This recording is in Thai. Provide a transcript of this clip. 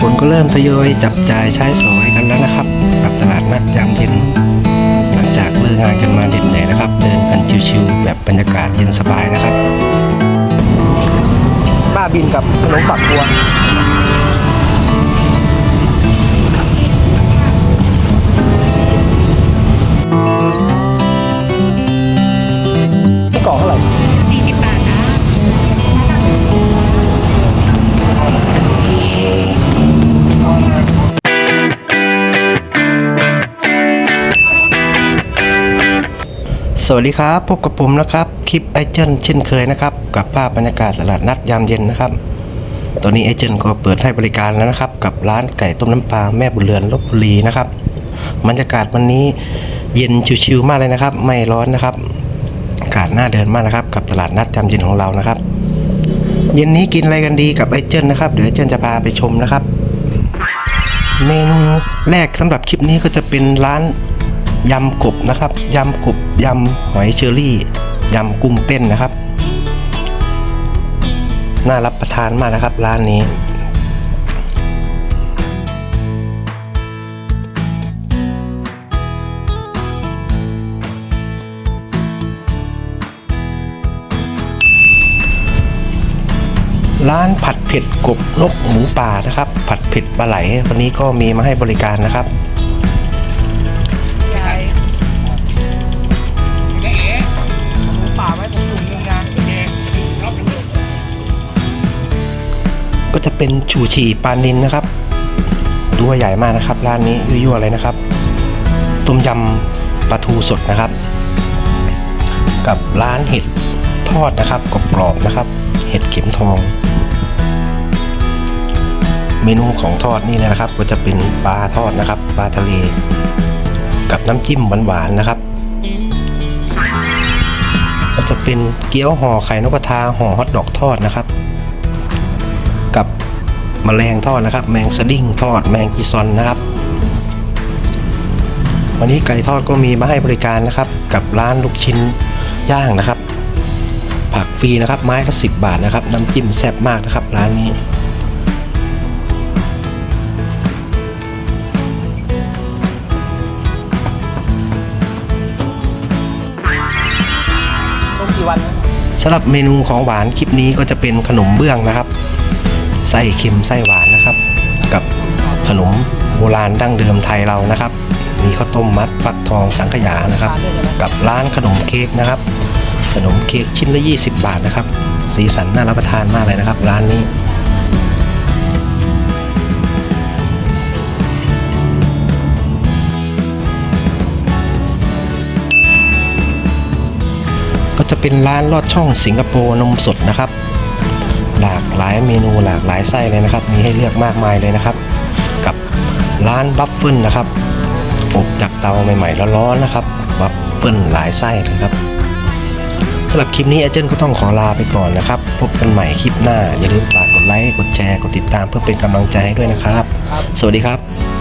คนก็เริ่มทยอยจับจ่ายใช้สอยกันแล้วนะครับกับตลาดนัดยามเย็น หลังจากเลิกงานกันมาเหน็ดเหนื่อยนะครับ เดินกันชิวๆแบบบรรยากาศเย็นสบายนะครับ บ้าบินกับขนมฝักบัว สวัสดีครับพบกับผมนะครับ คลิปไอเจนเช่นเคยนะครับ กับภาพบรรยากาศตลาดนัดยามเย็นนะครับ ตอนนี้ไอเจนก็เปิดให้บริการแล้วนะครับ กับร้านไก่ต้มน้ำปลาแม่บุญเรือนลบบุรีนะครับบรรยากาศวันนี้เย็นชิวๆมากเลยนะครับ ไม่ร้อนนะครับอากาศน่าเดินมากนะครับ กับตลาดนัดยามเย็นของเรานะครับ เย็นนี้กินอะไรกันดีกับไอเจนนะครับเดี๋ยวไอเจนจะพาไปชมนะครับ เมนูแรกสำหรับคลิปนี้ก็จะเป็นร้าน ยำกบนะครับยำกบยำหอยเชอรี่ยำกุ้งเต้นนะครับ น่ารับประทานมากนะครับ ร้านนี้ร้านผัดเผ็ดกบนกหมูป่านะครับ ผัดเผ็ดปลาไหลวันนี้ก็มีมาให้บริการนะครับ ก็จะเป็นชูชีปลานินนะครับดูว่าใหญ่มากนะครับ ร้านนี้ยั่วๆเลยนะครับ ต้มยำปลาทูสดนะครับ กับร้านเห็ดทอดนะครับกรอบๆนะครับ เห็ดเข็มทอง เมนูของทอดนี่นะครับ ก็จะเป็นปลาทอดนะครับ ปลาทะเล กับน้ำจิ้มหวานๆนะครับก็จะเป็นเกี๊ยวห่อไข่นกกระทาห่อฮอทดอกทอดนะครับ แมลงทอดนะครับ แมงสดิ้งทอดแมงจีซอนนะครับ วันนี้ไก่ทอดก็มีมาให้บริการนะครับ กับร้านลูกชิ้นย่างนะครับ ผักฟรีนะครับ ไม้ละสิบบาทนะครับ น้ำจิ้มแซ่บมากนะครับ ร้านนี้ต้มกี่วันนะสำหรับเมนูของหวานคลิปนี้ก็จะเป็นขนมเบื้องนะครับ ไส้เค็มไส้หวานนะครับ กับขนมโบราณดั้งเดิมไทยเรานะครับ มีข้าวต้มมัดฟักทองสังขยานะครับ กับร้านขนมเค้กนะครับ ขนมเค้กชิ้นละ20 บาทนะครับ สีสันน่ารับประทานมากเลยนะครับ ร้านนี้ก็จะเป็นร้านลอดช่องสิงคโปร์นมสดนะครับ หลากหลายเมนูหลากหลายไส้เลยนะครับ มีให้เลือกมากมายเลยนะครับ กับร้านบัฟเฟิลนะครับอบจากเตาใหม่ๆร้อนๆนะครับบัฟเฟิลหลายไส้เลยครับสำหรับคลิปนี้อาเจนก็ต้องขอลาไปก่อนนะครับ พบกันใหม่คลิปหน้า อย่าลืมฝากกดไลค์ กดแชร์ กดติดตามเพื่อเป็นกำลังใจให้ด้วยนะครับ สวัสดีครับ